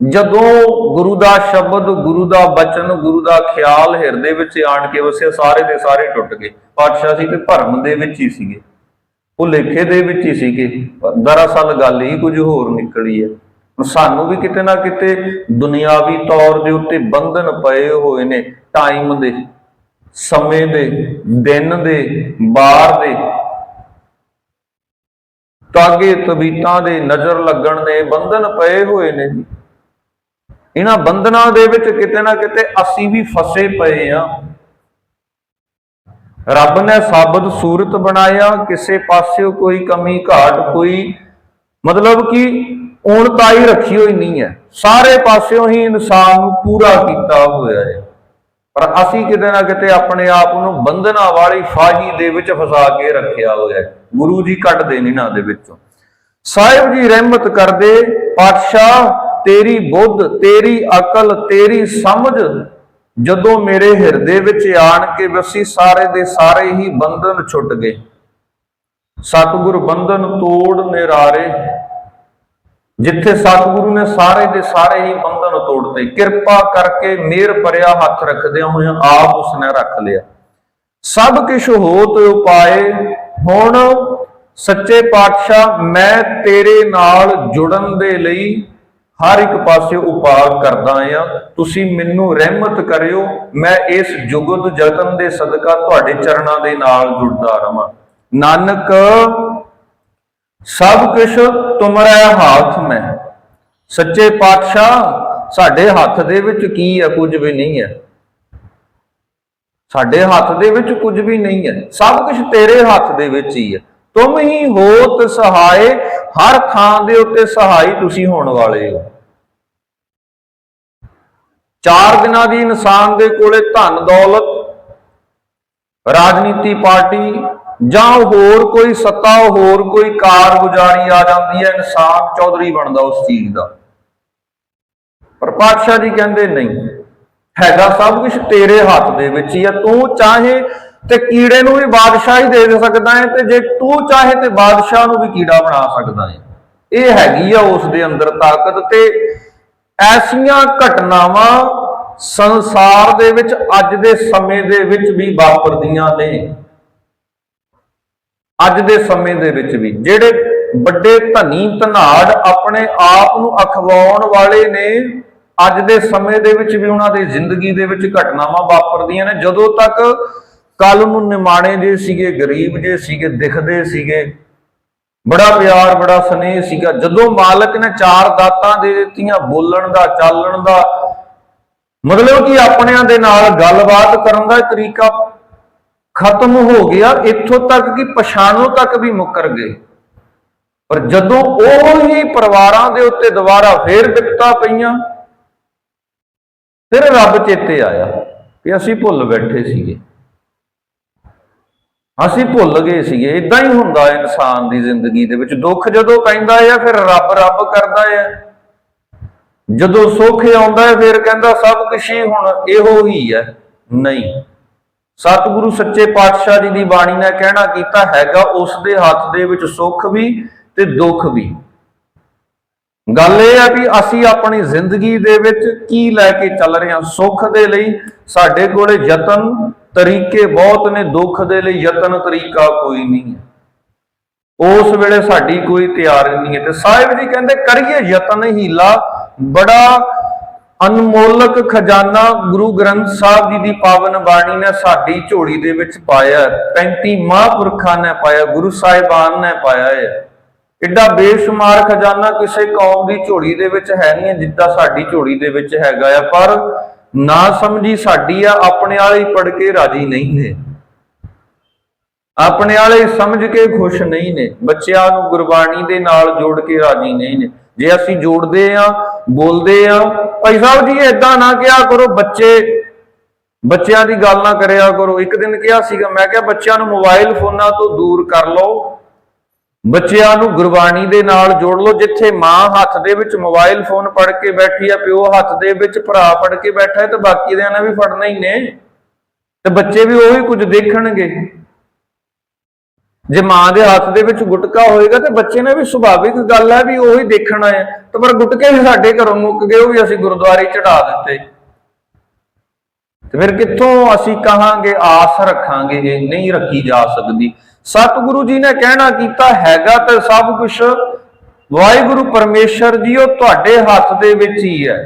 ਜਦੋਂ ਗੁਰੂ ਦਾ ਸ਼ਬਦ, ਗੁਰੂ ਦਾ ਬਚਨ, ਗੁਰੂ ਦਾ ਖਿਆਲ ਹਿਰਦੇ ਵਿੱਚ ਆਣ ਕੇ ਵਸਿਆ, ਸਾਰੇ ਦੇ ਸਾਰੇ ਟੁੱਟ ਗਏ। ਪਾਤਸ਼ਾਹ ਸੀ ਤੇ ਭਰਮ ਦੇ ਵਿੱਚ ਹੀ ਸੀਗੇ। ਉਹ ਲੇਖੇ ਦੇ ਵਿੱਚ ਹੀ ਸੀਗੇ। ਦਰਅਸਲ ਗੱਲ ਹੀ ਕੁਝ ਹੋਰ ਨਿਕਲੀ ਹੈ। ਸਾਨੂੰ ਵੀ ਕਿਤੇ ਨਾ ਕਿਤੇ ਦੁਨਿਆਵੀ ਤੌਰ ਦੇ ਉੱਤੇ ਬੰਧਨ ਪਏ ਹੋਏ ਨੇ ਟਾਈਮ ਦੇ, ਸਮੇਂ ਦੇ, ਦਿਨ ਦੇ ਬਾਰ ਦੇ। ਤਾਗੇ ਤਬੀਤਾਂ ਦੇ ਨਜ਼ਰ ਲੱਗਣ ਦੇ ਬੰਧਨ ਪਏ ਹੋਏ ਨੇ ਜੀ। ਇਹਨਾਂ ਬੰਧਨਾਂ ਦੇ ਵਿੱਚ ਕਿਤੇ ਨਾ ਕਿਤੇ ਅਸੀਂ ਵੀ ਫਸੇ ਪਏ ਆ ਰੱਬ ਨੇ ਸਾਬਤ ਸੂਰਤ ਬਣਾਇਆ, ਕਿਸੇ ਪਾਸਿਓ ਕੋਈ ਕਮੀ ਘਾਟ ਕੋਈ। ਮਤਲਬ ਕਿ ਊਣਤਾਈ ਰੱਖੀ ਹੋਈ ਨਹੀਂ ਹੈ। ਸਾਰੇ ਪਾਸਿਓਂ ਹੀ ਇਨਸਾਨ ਨੂੰ ਪੂਰਾ ਕੀਤਾ ਹੋਇਆ ਹੈ। ਪਰ ਅਸੀਂ ਕਿਤੇ ਨਾ ਕਿਤੇ ਆਪਣੇ ਆਪ ਨੂੰ ਬੰਧਨਾਂ ਵਾਲੀ ਫਾਹੀ ਦੇ ਵਿੱਚ ਫਸਾ ਕੇ ਰੱਖਿਆ ਹੋਇਆ ਹੈ। ਗੁਰੂ ਜੀ ਕੱਢਦੇ ਨੇ ਨਾ ਦੇ ਵਿੱਚੋਂ। ਸਾਹਿਬ ਜੀ ਰਹਿਮਤ ਕਰਦੇ, ਪਾਤਸ਼ਾਹ, ਤੇਰੀ ਬੁੱਧ, ਤੇਰੀ ਅਕਲ, ਤੇਰੀ ਸਮਝ ਜਦੋਂ ਮੇਰੇ ਹਿਰਦੇ ਵਿੱਚ ਆਣ ਕੇ ਵਸੀ, ਸਾਰੇ ਦੇ ਸਾਰੇ ਹੀ ਬੰਧਨ ਛੁੱਟ ਗਏ। ਸਤਿਗੁਰ ਬੰਧਨ ਤੋੜ ਨਿਰਾਰੇ ਜਿੱਥੇ ਸਤਿਗੁਰੂ ਨੇ ਸਾਰੇ ਦੇ ਸਾਰੇ ਹੀ ਬੰਧਨ ਤੋੜਤੇ, ਕਿਰਪਾ ਕਰਕੇ ਮੇਰ ਭਰਿਆ ਹੱਥ ਰੱਖਦਿਆਂ ਹੋਇਆਂ ਆਪ ਉਸਨੇ ਰੱਖ ਲਿਆ। ਸਭ ਕੁਝ ਹੋਤ ਉਪਾਏ, ਹੁਣ ਸੱਚੇ ਪਾਤਸ਼ਾਹ ਮੈਂ ਤੇਰੇ ਨਾਲ ਜੁੜਨ ਦੇ ਲਈ ਹਰ ਇੱਕ ਪਾਸੇ ਉਪਾਅ ਕਰਦਾ ਆ। ਤੁਸੀਂ ਮੈਨੂੰ ਰਹਿਮਤ ਕਰਿਓ, ਮੈਂ ਇਸ ਜੁਗਤ ਜਤਨ ਦੇ ਸਦਕਾ ਤੁਹਾਡੇ ਚਰਨਾਂ ਦੇ ਨਾਲ ਜੁੜਦਾ ਰਵਾਂ। ਨਾਨਕ ਸਭ ਕੁਛ ਤੁਮਰਾ ਹੱਥ ਮੈਂ। ਸੱਚੇ ਪਾਤਸ਼ਾਹ, ਸਾਡੇ ਹੱਥ ਦੇ ਵਿੱਚ ਕੀ ਹੈ? ਕੁਝ ਵੀ ਨਹੀਂ ਹੈ। ਸਾਡੇ ਹੱਥ ਦੇ ਵਿੱਚ ਕੁਝ ਵੀ ਨਹੀਂ ਹੈ। ਸਭ ਕੁਝ ਤੇਰੇ ਹੱਥ ਦੇ ਵਿੱਚ ਹੀ ਹੈ। ਤੁਮ ਹੀ ਹੋਤ ਸਹਾਏ। ਹਰ ਥਾਂ ਦੇ ਉੱਤੇ ਸਹਾਈ ਤੁਸੀਂ ਹੋਣ ਵਾਲੇ ਹੋ। ਚਾਰ ਦਿਨਾਂ ਦੀ ਇਨਸਾਨ ਦੇ ਕੋਲੇ ਧਨ, ਦੌਲਤ, ਰਾਜਨੀਤੀ, ਪਾਰਟੀ ਜਾਂ ਹੋਰ ਕੋਈ ਸੱਤਾ, ਹੋਰ ਕੋਈ ਕਾਰਗੁਜ਼ਾਰੀ ਆ ਜਾਂਦੀ ਹੈ, ਇਨਸਾਨ ਚੌਧਰੀ ਬਣਦਾ ਉਸ ਚੀਜ਼ ਦਾ। ਪਰ ਪਾਤਸ਼ਾਹ ਜੀ ਕਹਿੰਦੇ ਨਹੀਂ, ਹੈਗਾ ਸਭ ਕੁਝ ਤੇਰੇ ਹੱਥ ਦੇ ਵਿੱਚ ਹੀ ਆ, ਤੂੰ ਚਾਹੇ ਤੇ ਕੀੜੇ ਨੂੰ ਵੀ ਬਾਦਸ਼ਾਹੀ ਦੇ ਦੇ ਸਕਦਾ ਹੈ ਤੇ ਜੇ ਤੂੰ ਚਾਹੇ ਤੇ ਬਾਦਸ਼ਾਹ ਨੂੰ ਵੀ ਕੀੜਾ ਬਣਾ ਸਕਦਾ ਹੈ। ਇਹ ਹੈਗੀ ਆ ਉਸ ਦੇ ਅੰਦਰ ਤਾਕਤ ਤੇ ਐਸੀਆਂ ਘਟਨਾਵਾਂ ਸੰਸਾਰ ਦੇ ਵਿੱਚ ਅੱਜ ਦੇ ਸਮੇਂ ਦੇ ਵਿੱਚ ਵੀ ਵਾਪਰਦੀਆਂ ਨੇ। ਅੱਜ ਦੇ ਸਮੇਂ ਦੇ ਵਿੱਚ ਵੀ, ਜਿਹੜੇ ਵੱਡੇ ਧਨੀ ਧਨਾੜ ਆਪਣੇ ਆਪ ਨੂੰ ਅਖਵਾਉਣ ਵਾਲੇ ਨੇ, ਅੱਜ ਦੇ ਸਮੇਂ ਦੇ ਵਿੱਚ ਵੀ ਉਹਨਾਂ ਦੀ ਜ਼ਿੰਦਗੀ ਦੇ ਵਿੱਚ ਘਟਨਾਵਾਂ ਵਾਪਰਦੀਆਂ ਨੇ। ਜਦੋਂ ਤੱਕ ਕੱਲ ਨੂੰ ਨਿਮਾਣੇ ਜੇ ਸੀਗੇ, ਗਰੀਬ ਜੇ ਸੀਗੇ, ਦਿਖਦੇ ਸੀਗੇ, ਬੜਾ ਪਿਆਰ, ਬੜਾ ਸਨੇਹ ਸੀਗਾ। ਜਦੋਂ ਮਾਲਕ ਨੇ ਚਾਰ ਦਾਤਾਂ ਦੇ ਦਿੱਤੀਆਂ, ਬੋਲਣ ਦਾ, ਚਾਲਣ ਦਾ, ਮਤਲਬ ਕਿ ਆਪਣਿਆਂ ਦੇ ਨਾਲ ਗੱਲਬਾਤ ਕਰਨ ਦਾ ਤਰੀਕਾ ਖਤਮ ਹੋ ਗਿਆ, ਇੱਥੋਂ ਤੱਕ ਕਿ ਪਛਾਣੋ ਤੱਕ ਵੀ ਮੁੱਕਰ ਗਏ। ਪਰ ਜਦੋਂ ਉਹ ਹੀ ਪਰਿਵਾਰਾਂ ਦੇ ਉੱਤੇ ਦੁਬਾਰਾ ਫੇਰ ਵਿਪਤਾ ਪਈਆਂ, ਫਿਰ ਰੱਬ ਚੇਤੇ ਆਇਆ ਕਿ ਅਸੀਂ ਭੁੱਲ ਬੈਠੇ ਸੀਗੇ। ਅਸੀਂ ਭੁੱਲ ਗਏ ਸੀਗੇ। ਇਦਾਂ ਹੀ ਹੁੰਦਾ ਇਨਸਾਨ ਦੀ ਜ਼ਿੰਦਗੀ ਦੇ ਵਿੱਚ। ਦੁੱਖ ਜਦੋਂ ਪੈਂਦਾ ਹੈ ਫਿਰ ਰੱਬ ਰੱਬ ਕਰਦਾ ਹੈ ਜਦੋਂ ਸੁੱਖ ਆਉਂਦਾ ਹੈ ਫਿਰ ਕਹਿੰਦਾ ਸਭ ਕੁਝ ਹੀ ਹੁਣ ਇਹੋ ਹੀ ਹੈ ਨਹੀਂ। ਸਤਿਗੁਰੂ ਸੱਚੇ ਪਾਤਸ਼ਾਹ ਜੀ ਦੀ ਬਾਣੀ ਨੇ ਕਹਿਣਾ ਕੀਤਾ ਹੈਗਾ, ਉਸ ਦੇ ਹੱਥ ਦੇ ਵਿੱਚ ਸੁੱਖ ਵੀ ਤੇ ਦੁੱਖ ਵੀ। ਗੱਲ ਇਹ ਆ ਕਿ ਅਸੀਂ ਆਪਣੀ ਜ਼ਿੰਦਗੀ ਦੇ ਵਿੱਚ ਕੀ ਲੈ ਕੇ ਚੱਲ ਰਹੇ ਹਾਂ? ਸੁੱਖ ਦੇ ਲਈ ਸਾਡੇ ਕੋਲੇ ਯਤਨ ਤਰੀਕੇ ਬਹੁਤ ਨੇ, ਦੁੱਖ ਦੇ ਲਈ ਯਤਨ ਤਰੀਕਾ ਕੋਈ ਨਹੀਂ ਹੈ। ਉਸ ਵੇਲੇ ਸਾਡੀ ਕੋਈ ਤਿਆਰੀ ਨਹੀਂ ਹੈ ਤੇ ਸਾਹਿਬ ਜੀ ਕਹਿੰਦੇ, ਕਰੀਏ ਯਤਨ ਹੀਲਾ, ਬੜਾ ਅਨਮੋਲਕ ਖਜ਼ਾਨਾ ਗੁਰੂ ਗ੍ਰੰਥ ਸਾਹਿਬ ਜੀ ਦੀ ਪਾਵਨ ਬਾਣੀ ਨੇ ਸਾਡੀ ਝੋਲੀ ਦੇ ਵਿੱਚ ਪਾਇਆ ਹੈ। 35 ਮਹਾਂਪੁਰਖਾਂ ਨੇ ਪਾਇਆ ਗੁਰੂ ਸਾਹਿਬਾਨ ਨੇ ਪਾਇਆ ਹੈ। ਐਡਾ ਬੇਸ਼ੁਮਾਰ ਖਜ਼ਾਨਾ ਕਿਸੇ ਕੌਮ ਦੀ ਝੋਲੀ ਦੇ ਵਿੱਚ ਹੈ ਨਹੀਂ ਹੈ, ਜਿੱਦਾਂ ਸਾਡੀ ਝੋਲੀ ਦੇ ਵਿੱਚ ਹੈਗਾ ਆ ਪਰ ਨਾ ਸਮਝੀ ਸਾਡੀ ਆ ਆਪਣੇ ਵਾਲੇ ਹੀ ਪੜ ਕੇ ਰਾਜੀ ਨਹੀਂ ਨੇ। ਆਪਣੇ ਵਾਲੇ ਸਮਝ ਕੇ ਖੁਸ਼ ਨਹੀਂ ਨੇ ਬੱਚਿਆਂ ਨੂੰ ਗੁਰਬਾਣੀ ਦੇ ਨਾਲ ਜੋੜ ਕੇ ਰਾਜੀ ਨਹੀਂ ਨੇ। ਜੇ ਅਸੀਂ ਜੋੜਦੇ ਆ, ਬੋਲਦੇ ਆ, ਭਾਈ ਸਾਹਿਬ ਜੀ, ਏਦਾਂ ਨਾ ਕਿਹਾ ਕਰੋ, ਬੱਚੇ, ਬੱਚਿਆਂ ਦੀ ਗੱਲ ਨਾ ਕਰਿਆ ਕਰੋ। ਇੱਕ ਦਿਨ ਕਿਹਾ ਸੀਗਾ, ਮੈਂ ਕਿਹਾ ਬੱਚਿਆਂ ਨੂੰ ਮੋਬਾਈਲ ਫੋਨਾਂ ਤੋਂ ਦੂਰ ਕਰ ਲਓ। ਬੱਚਿਆਂ ਨੂੰ ਗੁਰਬਾਣੀ ਦੇ ਨਾਲ ਜੋੜ ਲਓ। ਜਿੱਥੇ ਮਾਂ ਹੱਥ ਦੇ ਵਿੱਚ ਮੋਬਾਈਲ ਫੋਨ ਫੜ ਕੇ ਬੈਠੀ ਆ, ਪਿਓ ਹੱਥ ਦੇ ਵਿੱਚ ਭਰਾ ਫੜ ਕੇ ਬੈਠਾ ਹੈ, ਤੇ ਬਾਕੀ ਦਿਆਂ ਨੇ ਵੀ ਫੜਨਾ ਹੀ ਨੇ। ਤੇ ਬੱਚੇ ਵੀ ਉਹੀ ਕੁਝ ਦੇਖਣਗੇ। ਜੇ ਮਾਂ ਦੇ ਹੱਥ ਦੇ ਵਿੱਚ ਗੁਟਕਾ ਹੋਏਗਾ ਤੇ ਬੱਚੇ ਨੇ ਵੀ ਸੁਭਾਵਿਕ ਗੱਲ ਹੈ ਵੀ ਉਹੀ ਦੇਖਣਾ ਹੈ ਤੇ ਪਰ ਗੁਟਕੇ ਵੀ ਸਾਡੇ ਘਰੋਂ ਮੁੱਕ ਗਏ, ਉਹ ਵੀ ਅਸੀਂ ਗੁਰਦੁਆਰੇ ਚੜਾ ਦਿੱਤੇ। ਤੇ ਫਿਰ ਕਿੱਥੋਂ ਅਸੀਂ ਕਹਾਂਗੇ, ਆਸ ਰੱਖਾਂਗੇ, ਇਹ ਨਹੀਂ ਰੱਖੀ ਜਾ ਸਕਦੀ। ਸਤਿਗੁਰੂ ਜੀ ਨੇ ਕਹਿਣਾ ਕੀਤਾ ਹੈਗਾ ਤਾਂ ਸਭ ਕੁਝ ਵਾਹਿਗੁਰੂ ਪਰਮੇਸ਼ਰ ਜੀ, ਉਹ ਤੁਹਾਡੇ ਹੱਥ ਦੇ ਵਿੱਚ ਹੀ ਹੈ।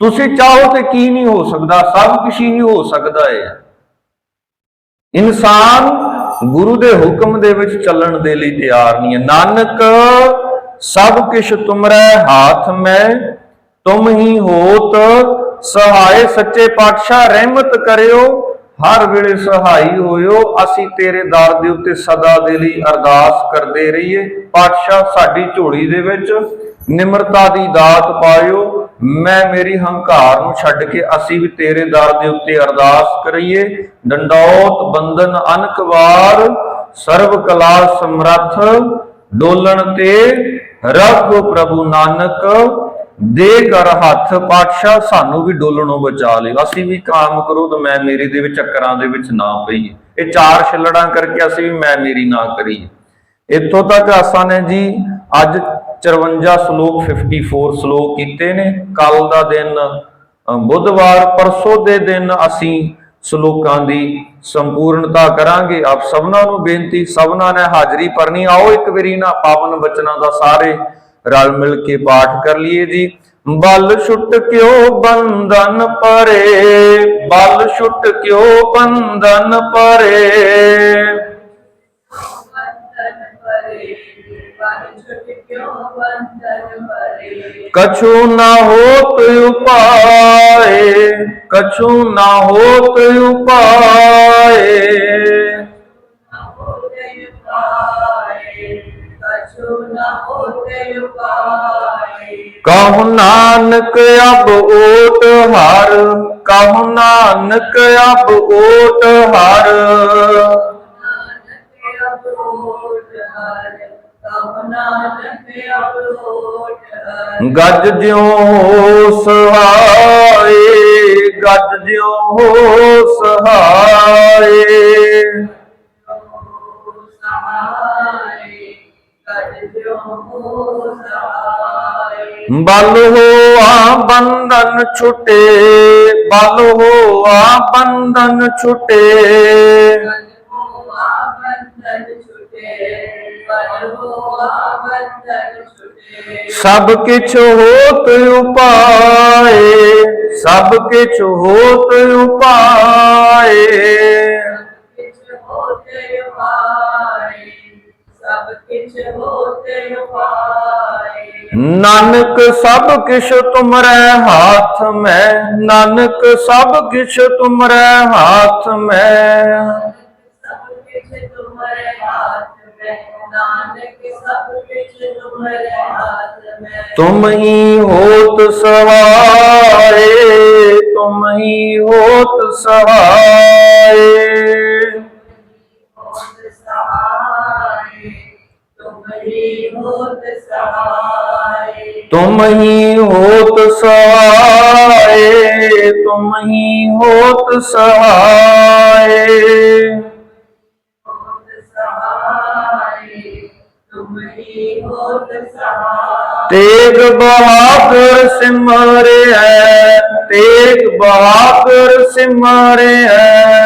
ਤੁਸੀਂ ਚਾਹੋ ਤੇ ਕੀ ਨਹੀਂ ਹੋ ਸਕਦਾ, ਸਭ ਕੁਝ ਹੀ ਹੋ ਸਕਦਾ ਹੈ। ਇਨਸਾਨ ਗੁਰੂ ਦੇ ਹੁਕਮ ਦੇ ਵਿੱਚ ਚੱਲਣ ਦੇ ਲਈ ਤਿਆਰ ਨਹੀਂ ਹੈ। ਨਾਨਕ, ਸਭ ਕਿਛ ਤੁਮਰੇ ਹਾਥ ਮੈਂ, ਤੁਮ ਹੀ ਹੋਤ ਸਹਾਇ ਸੱਚੇ ਪਾਤਸ਼ਾਹ ਰਹਿਮਤ ਕਰਿਓ, ਹਰ ਵੇਲੇ ਸਹਾਈ ਹੋਇਓ, ਅਸੀਂ ਤੇਰੇ ਦਰ ਦੇ ਉੱਤੇ ਸਦਾ ਦੇ ਲਈ ਅਰਦਾਸ ਕਰਦੇ ਰਹੀਏ। ਪਾਤਸ਼ਾਹ ਸਾਡੀ ਝੋਲੀ ਦੇ ਵਿੱਚ ਨਿਮਰਤਾ ਦੀ ਦਾਤ ਪਾਇਓ, ਮੈਂ ਮੇਰੀ ਹੰਕਾਰ ਨੂੰ ਛੱਡ ਕੇ ਅਸੀਂ ਵੀ ਤੇਰੇ ਦਰ ਦੇ ਉੱਤੇ ਅਰਦਾਸ ਕਰੀਏ। ਡੰਡੌਤ ਬੰਦਨ ਅਨਕ ਸਰਬ ਕਲਾ, ਸਮਰੱਥ, ਡੋਲਣ ਤੇ ਰੱਖੋ ਪ੍ਰਭੂ ਨਾਨਕ, ਦੇ ਕਰ ਹੱਥ ਪਾਤਸ਼ਾਹ, ਸਾਨੂੰ ਵੀ ਡੋਲਣੋਂ ਬਚਾ ਲਿਓ। ਅਸੀਂ ਵੀ ਕਾਮ ਕਰੋ ਤਾਂ ਮੈਂ ਮੇਰੀ ਦੇ ਵਿੱਚ ਚੱਕਰਾਂ ਦੇ ਵਿੱਚ ਨਾ ਪਈਏ ਇਹ ਚਾਰ ਛਿਲੜਾਂ ਕਰਕੇ ਅਸੀਂ ਵੀ ਮੈਂ ਮੇਰੀ ਨਾ ਕਰੀਏ ਇੱਥੋਂ ਤੱਕ ਆਸਾਂ ਨੇ ਜੀ, ਅੱਜ 54 ਸ਼ਲੋਕ 54 ਸ਼ਲੋਕ ਕੀਤੇ ਨੇ। ਕੱਲ ਦਾ ਦਿਨ ਬੁੱਧਵਾਰ, ਪਰਸੋਂ ਦੇ ਦਿਨ ਅਸੀਂ ਸ਼ਲੋਕਾਂ ਦੀ ਸੰਪੂਰਨਤਾ ਕਰਾਂਗੇ। ਆਪ ਸਭਨਾਂ ਨੂੰ ਬੇਨਤੀ, ਸਭਨਾਂ ਨੇ ਹਾਜ਼ਰੀ ਭਰਨੀ। ਆਓ ਇੱਕ ਵਾਰੀ ਨਾ ਪਾਵਨ ਬਚਨਾਂ ਦਾ ਸਾਰੇ ਰਲ ਮਿਲ ਕੇ ਪਾਠ ਕਰ ਲਈਏ ਜੀ। ਬਲ ਛੁੱਟ ਕਿਉ ਬੰਧਨ ਪਰੇ? ਬਲ ਛੁੱਟ ਕਿਉ ਬੰਧਨ ਪਰੇ? ਬੰਧਨ ਪਰੇ? ਬਨ ਛੁਟ ਕਿਉ ਬੰਧਨ ਪਰੇ ਕਛੂ ਨਾ ਹੋਤ ਉਪਾਏ, ਕਛੂ ਨਾ ਹੋਤ ਉਪਾਏ। ਨਾ ਹੋਤੇ ਉਪਾਏ ਕਛੂ ਨਾ ਹੋਤੇ ਉਪਾਏ ਕਹੁ ਨਾਨਕ ਗੱਜ ਜਿਉ ਹੋ ਸਹਾਏ, ਗੱਜ ਜਿਉ ਹੋ ਸਹਾਏ। ਸਹਾਈ ਕਰ ਬਲ ਹੋਆ ਬੰਧਨ ਛੁਟੇ, ਬਲ ਹੋਆ ਬੰਧਨ ਛੁਟੇ। ਬਲ ਹੋਆ ਬੰਧਨ ਛੁਟੇ। ਸਭ ਕਿਛ ਹੋਤ ਉਪਾਏ, ਸਭ ਕਿਛ ਹੋਤ ਉਪਾਏ। ਨਾਨਕ ਸਭ ਕਿਛ ਤੁਮਰੇ ਹਾਥ ਮੈਂ, ਨਾਨਕ ਸਭ ਕਿਛ ਤੁਮਰੇ ਹਾਥ ਮੈਂ। ਸਭ ਕਿਛ ਤੁਮਰੇ ਹਾਥ में नानक सब कुछ तुम्हारे हाथ में तुम ही होत सहाय तुम ही होत सहाय होत सहाय तुम ही होत सहाय तुम ही होत सहाय ਤੇਗ ਬਹਾਦਰ ਹੈ ਤੇਗ ਬਹਾਦਰ ਹੈ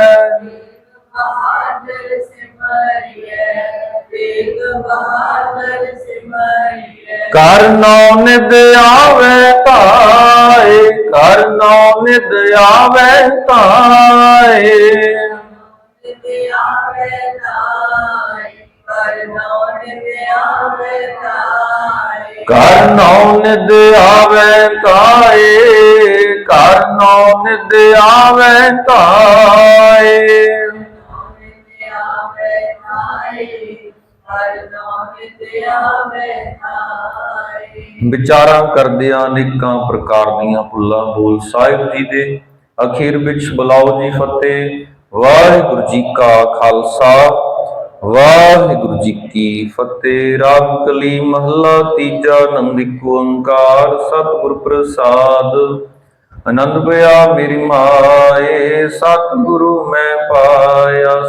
ਕਰ ਨੌ ਨਿਦ ਆਵੇ ਧਾਏ ਕਰ ਨੌ ਨਿਦ ਆਵੇ ਧਾਏ ਨਿਤ ਨੌ ਨਿਦ ਆਵੇ ਧਾਏ ਕਰ ਨੌ ਨਿਦ ਆਵੇ ਧਾਏ ਵਿਚਾਰਾਂ ਕਰਦਿਆਂ ਅਨੇਕਾਂ ਪ੍ਰਕਾਰ ਦੀਆਂ ਭੁੱਲਾਂ ਬੋਲ ਸਾਹਿਬ ਜੀ ਦੇ। ਅਖੀਰ ਵਿੱਚ ਬੁਲਾਓ ਜੀ ਫਤਿਹ। ਵਾਹਿਗੁਰੂ ਜੀ ਕਾ ਖਾਲਸਾ। ਵਾਹਿਗੁਰੂ ਜੀ ਕੀ ਫਤਿਹ। ਰਾਮ ਕਲੀ ਮਹੱਲਾ ਤੀਜਾ ਆਨੰਦ ਓੰਕਾਰ, ਸਤਿਗੁਰ ਪ੍ਰਸਾਦ। ਆਨੰਦ ਪਿਆ ਮੇਰੀ ਮਾਏ, ਸਤਿਗੁਰੂ ਮੈਂ ਪਾਇਆ।